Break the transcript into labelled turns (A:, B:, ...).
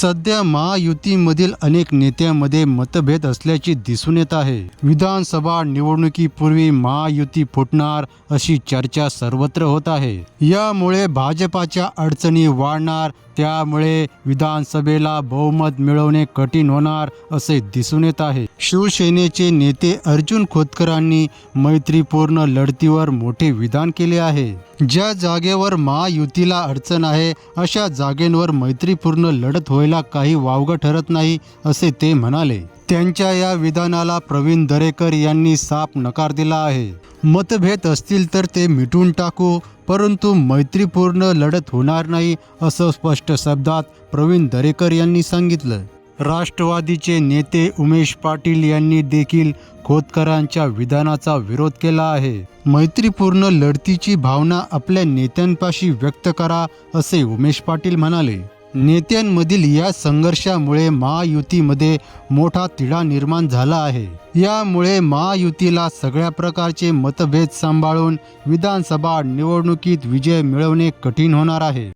A: सध्या महायुतीमधील अनेक नेत्यांमध्ये मतभेद असल्याचे दिसून येत आहे. विधानसभा निवडणुकीपूर्वी महायुती फुटणार अशी चर्चा सर्वत्र होत आहे. यामुळे भाजपाच्या अडचणी वाढणार त्यामुळे विधानसभेला बहुमत मिळवणे कठीण होणार असे दिसून येत आहे. शिवसेनेचे नेते अर्जुन खोतकरांनी मैत्रीपूर्ण लढतीवर मोठे विधान केले आहे. ज्या जागेवर महायुतीला अडचण आहे अशा जागेंवर मैत्रीपूर्ण लढत व्हायला काही वावगं ठरत नाही असे ते म्हणाले. त्यांच्या या विधानाला प्रवीण दरेकर यांनी साफ नकार दिला आहे. मतभेद असतील तर ते मिटून टाकू परंतु मैत्रीपूर्ण लढत होणार नाही असं स्पष्ट शब्दात प्रवीण दरेकर यांनी सांगितलं. राष्ट्रवादीचे नेते उमेश पाटील यांनी देखील खोतकरांच्या विधानाचा विरोध केला आहे. मैत्रीपूर्ण लढतीची भावना आपल्या नेत्यांपाशी व्यक्त करा असे उमेश पाटील म्हणाले. नेत्यांमधील या संघर्षामुळे महायुतीमध्ये मोठा तिढा निर्माण झाला आहे. यामुळे महायुतीला सगळ्या प्रकारचे मतभेद सांभाळून विधानसभा निवडणुकीत विजय मिळवणे कठीण होणार आहे.